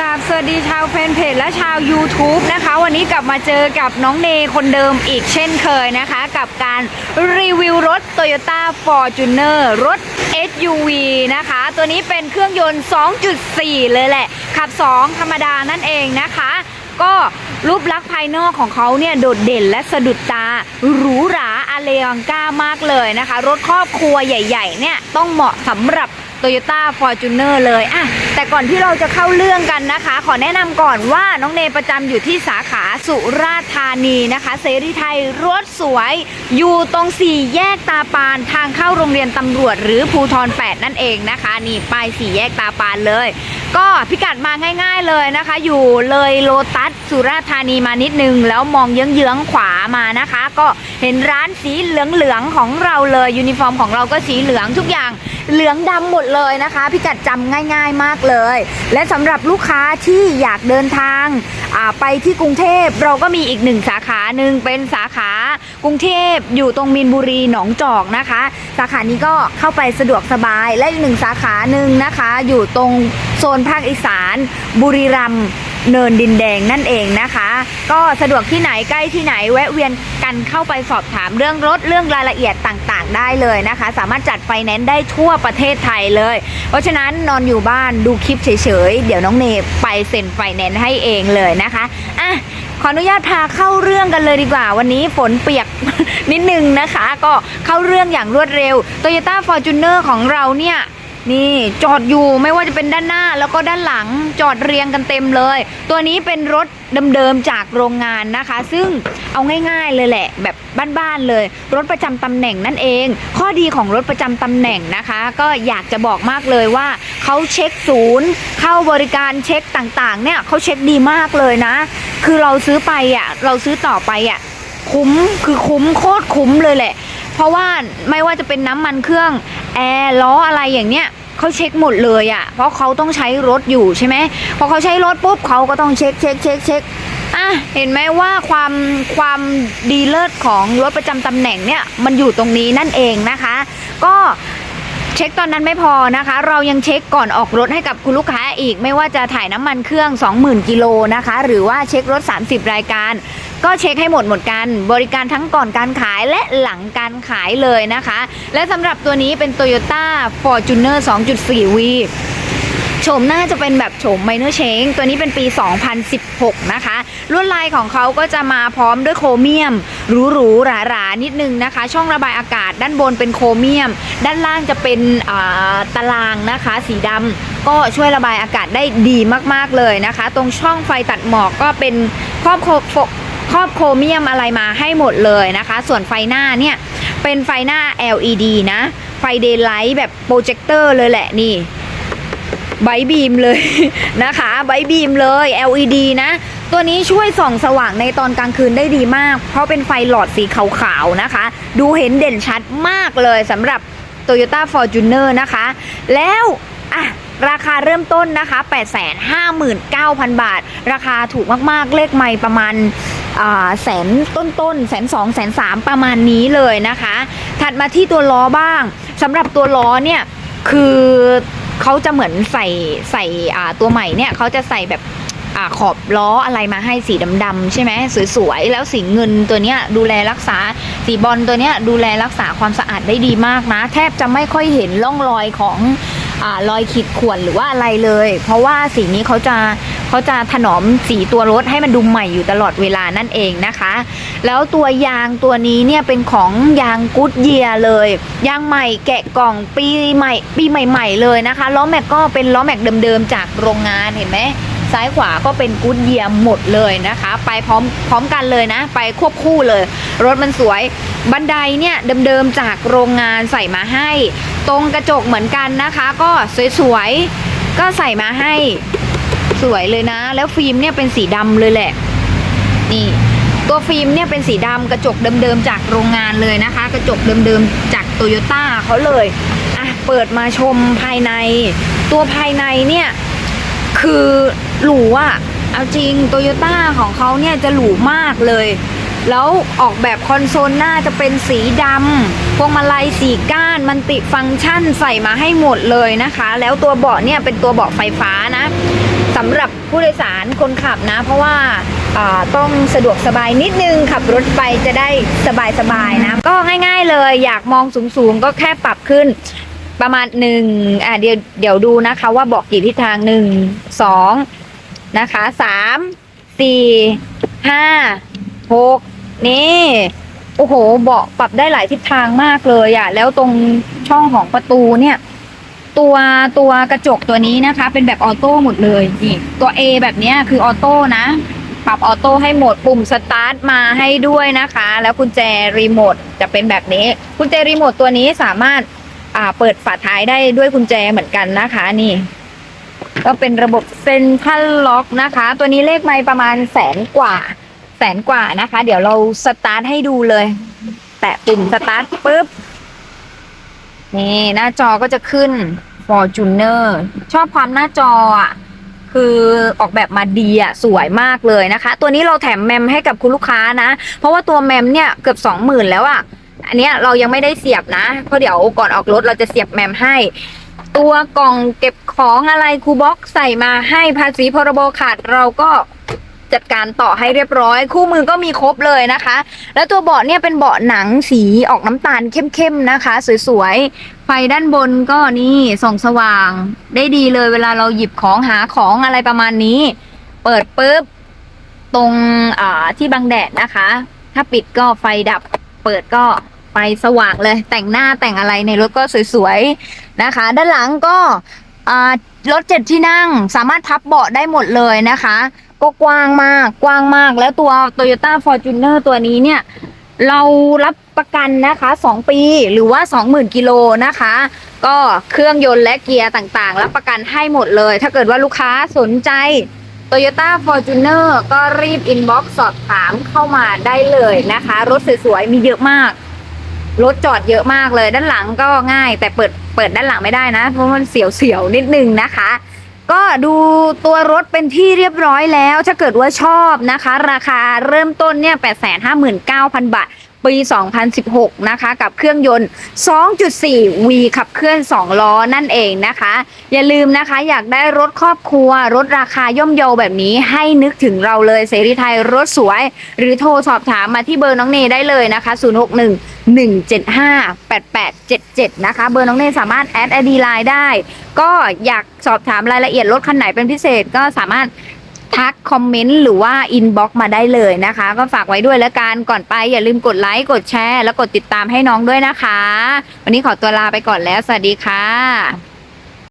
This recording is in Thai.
ราบสวัสดีชาวแฟนเพจและชาว YouTube นะคะ วันนี้กลับมาเจอกับน้องเนคนเดิมอีกเช่นเคยนะคะ กับการรีวิวรถ Toyota Fortuner รถ SUV นะคะ ตัวนี้เป็นเครื่องยนต์ 2.4 เลยแหละ ขับ 2 ธรรมดานั่นเองนะคะ ก็รูปลักษณ์ภายนอกของเขาเนี่ยโดดเด่นและสะดุดตาหรูหราอเลองก้ามากเลยนะคะ รถครอบครัวใหญ่ ๆ เนี่ยต้องเหมาะสำหรับ Toyota Fortuner เลยอะแต่ก่อนที่เราจะเข้าเรื่องกันนะคะ ขอแนะนำก่อนว่าน้องเนประจำอยู่ที่สาขาสุราษฎร์ธานีนะคะเสรีไทยรถสวย อยู่ตรงสี่แยกตาปานทางเข้าโรงเรียนตำรวจ หรือภูทร 8 นั่นเองนะคะ นี่ป้ายสี่แยกตาปานเลย ก็พิกัดมาง่ายๆเลยนะคะ อยู่เลยโลตัสสุราษฎร์ธานีมานิดนึง แล้วมองเยื้องๆขวามานะคะ ก็เห็นร้านสีเหลืองๆของเราเลยยูนิฟอร์มของเราก็สีเหลืองทุกอย่าง เหลืองดำหมดเลยนะคะ พิกัดจำง่ายๆมากเลย และสำหรับลูกค้าที่อยากเดินทางไปที่กรุงเทพเราก็มีอีกหนึ่งสาขาหนึ่งเป็นสาขากรุงเทพอยู่ตรงมีนบุรีหนองจอกนะคะ สาขานี้ก็เข้าไปสะดวกสบายและอีกหนึ่งสาขาหนึ่งนะคะ อยู่ตรงโซนภาคอีสานบุรีรัมย์ เนินดินแดงนั่นเองนะคะ ก็สะดวกที่ไหนใกล้ที่ไหนแวะเวียนกันเข้าไปสอบถามเรื่องรถเรื่องรายละเอียดต่างๆ ได้เลยนะคะ สามารถจัดไฟแนนซ์ได้ทั่วประเทศไทยเลย เพราะฉะนั้นนอนอยู่บ้านดูคลิปเฉยๆ เดี๋ยวน้องเนไปเซ็นไฟแนนซ์ให้เองเลยนะคะอะขออนุญาตพาเข้าเรื่องกันเลยดีกว่า วันนี้ฝนเปียกนิดนึงนะคะ ก็เข้าเรื่องอย่างรวดเร็ว Toyota Fortuner ของเราเนี่ย นี่จอดอยู่ไม่ว่าจะเป็นด้านหน้าแล้วก็ด้านหลังจอดเรียงกันเต็มเลย ตัวนี้เป็นรถเดิมๆจากโรงงานนะคะ ซึ่งเอาง่ายๆเลยแหละ แบบบ้านๆเลย รถประจำตำแหน่งนั่นเอง ข้อดีของรถประจำตำแหน่งนะคะ ก็อยากจะบอกมากเลยว่าเขาเช็คศูนย์ เข้าบริการเช็คต่างๆ เนี่ยเขาเช็คดีมากเลยนะ คือเราซื้อไปอะเราซื้อต่อไปอะคุ้มคือคุ้มโคตรคุ้มเลยแหละ เพราะว่าไม่ว่าจะเป็นน้ำมันเครื่องแอร์ล้ออะไรอย่างเนี้ย เขาเช็คหมดเลยอะ่ะ เพราะเขาต้องใช้รถอยู่ใช่ไหมพอเขาใช้รถปุ๊บเขาก็ต้องเช็คเช็คเช็คเช็คอะเห็นไหมว่าความความดีเลิศของรถประจำตำแหน่งเนี่ยมันอยู่ตรงนี้นั่นเองนะคะ ก็ เช็คตอนนั้นไม่พอนะคะ เรายังเช็คก่อนออกรถให้กับคุณลูกค้าอีก ไม่ว่าจะถ่ายน้ำมันเครื่อง 20,000กิโลนะคะ หรือว่าเช็ครถ 30 รายการ ก็เช็คให้หมดหมดกัน บริการทั้งก่อนการขายและหลังการขายเลยนะคะ และสำหรับตัวนี้เป็น Toyota Fortuner 2.4V ฉมหน้าจะเป็นแบบโฉมไมเนอร์เชงตัวนี้เป็นปี 2016 นะคะ ลวดลายของเขาก็จะมาพร้อมด้วยโครเมียมหรูๆหราๆนิดนึงนะคะ ช่องระบายอากาศด้านบนเป็นโครเมียม ด้านล่างจะเป็นอ่าตารางนะคะ สีดำก็ช่วยระบายอากาศได้ดีมากๆเลยนะคะ ตรงช่องไฟตัดหมอกก็เป็นครอบโคครอบโครเมียมอะไรมาให้หมดเลยนะคะ ส่วนไฟหน้าเนี่ยเป็นไฟหน้า LED นะ ไฟเดย์ไลท์แบบโปรเจคเตอร์เลยแหละนี่ ไบบีมเลยนะคะไบบีมเลย LED นะตัวนี้ช่วยส่องสว่างในตอนกลางคืนได้ดีมาก เพราะเป็นไฟหลอดสีขาวๆนะคะ ดูเห็นเด่นชัดมากเลยสำหรับ Toyota Fortuner นะคะ แล้วอะราคาเริ่มต้นนะคะ 859,000 บาท ราคาถูกมากๆ เลขไม่ประมาณแสนต้นๆแสนสองแสนสามประมาณนี้เลยนะคะ ถัดมาที่ตัวล้อบ้างสำหรับตัวล้อเนี่ยคือ เขาจะเหมือนใส่ใส่อ่าตัวใหม่เนี่ยเขาจะใส่แบบอ่าขอบล้ออะไรมาให้สีดำๆใช่ไหมสวยๆ แล้วสีเงินตัวเนี้ยดูแลรักษาสีบอลตัวเนี้ยดูแลรักษาความสะอาดได้ดีมากนะ แทบจะไม่ค่อยเห็นร่องรอยของอารอยขีดข่วนหรือว่าอะไรเลย เพราะว่าสีนี้เขาจะ เขาจะถนอมสีตัวรถให้มันดูใหม่อยู่ตลอดเวลานั่นเองนะคะ แล้วตัวยางตัวนี้เนี่ยเป็นของยางกูดเยียเลย ยางใหม่แกะกล่องปีใหม่ปีใหม่ ๆ เลยนะคะล้อแม็กก็เป็นล้อแม็กเดิมๆจากโรงงานเห็นไหมซ้ายขวาก็เป็นกูดเยียหมดเลยนะคะ ไปพร้อมพร้อมกันเลยนะ ไปควบคู่เลย รถมันสวยบันไดเนี่ยเดิมๆจากโรงงานใส่มาให้ ตรงกระจกเหมือนกันนะคะ ก็สวยๆก็ใส่มาให้ สวยเลยนะ แล้วฟิล์มเนี่ยเป็นสีดำเลยแหละ นี่ ตัวฟิล์มเนี่ยเป็นสีดำกระจกเดิมๆจากโรงงานเลยนะคะ กระจกเดิมๆจากโตโยต้าเขาเลยอะเปิดมาชมภายใน ตัวภายในเนี่ยคือหรูอะเอาจริงโตโยต้าของเขาเนี่ยจะหรูมากเลย แล้วออกแบบคอนโซลหน้าจะเป็นสีดำพวงมาลัยสีก้านมันติฟังก์ชันใส่มาให้หมดเลยนะคะ แล้วตัวเบาะเนี่ยเป็นตัวเบาะไฟฟ้านะ สำหรับผู้โดยสารคนขับนะ เพราะว่าต้องสะดวกสบายนิดนึง ขับรถไปจะได้สบายสบายๆนะ ก็ง่ายๆเลยอยากมองสูงๆ ก็แค่ปรับขึ้นประมาณหนึ่งอ่าเดี๋ยวเดี๋ยวดูนะคะว่าบอกกี่ทิศทางหนึ่งสองนะคะสามสี่ห้าหกนี่โอ้โหเบาะปรับได้หลายทิศทางมากเลยอะแล้วตรงช่องของประตูเนี่ย ตัวตัวกระจกตัวนี้นะคะ เป็นแบบออโต้หมดเลยนี่ตัว A แบบเนี้ยคือออโต้นะ ปรับออโต้ให้หมดปุ่มสตาร์ทมาให้ด้วยนะคะ แล้วกุญแจรีโมทจะเป็นแบบนี้กุญแจรีโมทตัวนี้สามารถอ่าเปิดฝาท้ายได้ด้วยกุญแจเหมือนกันนะคะนี่ ก็เป็นระบบเซ็นทรัลล็อกนะคะ ตัวนี้เลขไม้ประมาณแสนกว่า แสนกว่านะคะ เดี๋ยวเราสตาร์ทให้ดูเลย แตะปุ่มสตาร์ทปุ๊บนี่หน้าจอก็จะขึ้น Fortuner ชอบความหน้าจออะคือออกแบบมาดีอะสวยมากเลยนะคะ ตัวนี้เราแถมแมมให้กับคุณลูกค้านะ เพราะว่าตัวแมมเนี่ยเกือบสองหมื่นแล้วอะอันเนี้ยเรายังไม่ได้เสียบนะเพราะเดี๋ยวก่อนออกรถเราจะเสียบแมมให้ ตัวกล่องเก็บของอะไรคูบ็อกใส่มาให้ภาษีพรบขาดเราก็จัดการต่อให้เรียบร้อย คู่มือก็มีครบเลยนะคะ แล้วตัวเบาะเนี่ยเป็นเบาะหนังสีออกน้ำตาลเข้มๆนะคะ สวยๆ ไฟด้านบนก็นี่ส่องสว่างได้ดีเลยเวลาเราหยิบของหาของอะไรประมาณนี้ เปิดปุ๊บตรงอ่าที่บังแดดนะคะ ถ้าปิดก็ไฟดับ เปิดก็ไฟสว่างเลย แต่งหน้าแต่งอะไรในรถก็สวยๆนะคะ ด้านหลังก็อ่ารถเจ็ดที่นั่งสามารถพับเบาะได้หมดเลยนะคะ ก็กว้างมากกว้างมากแล้วตัว Toyota Fortuner ตัวนี้เนี่ย เรารับ ประกันนะคะ 2 ปีหรือว่า 20,000กิโลนะคะ ก็เครื่องยนต์และเกียร์ต่างๆ รับประกันให้หมดเลย ถ้าเกิดว่าลูกค้าสนใจ Toyota Fortuner ก็รีบ inbox สอบถามเข้ามาได้เลยนะคะ รถสวยๆ มีเยอะมาก รถจอดเยอะมากเลย ด้านหลังก็ง่าย แต่เปิดเปิดด้านหลังไม่ได้นะ เพราะมันเสียวๆ นิดนึงนะคะก็ดูตัวรถเป็นที่เรียบร้อยแล้ว ถ้าเกิดว่าชอบนะคะ ราคาเริ่มต้นเนี่ย 859,000 บาท ปี 2016 นะคะ กับเครื่องยนต์ 2.4 V ขับเคลื่อน 2 ล้อนั่นเองนะคะ อย่าลืมนะคะ อยากได้รถครอบครัว รถราคาย่อมเยาแบบนี้ให้นึกถึงเราเลยเสรีไทยรถสวย หรือโทรสอบถามมาที่เบอร์น้องเนได้เลยนะคะ 061 175 8877 นะคะ เบอร์น้องเนสามารถแอดไอดีไลน์ได้ ก็อยากสอบถามรายละเอียดรถคันไหนเป็นพิเศษก็สามารถ ทักคอมเมนต์หรือว่าอินบ็อกมาได้เลยนะคะ ก็ฝากไว้ด้วยแล้วกันก่อนไปอย่าลืมกดไลค์กดแชร์ แล้วกดติดตามให้น้องด้วยนะคะ วันนี้ขอตัวลาไปก่อนแล้ว สวัสดีค่ะ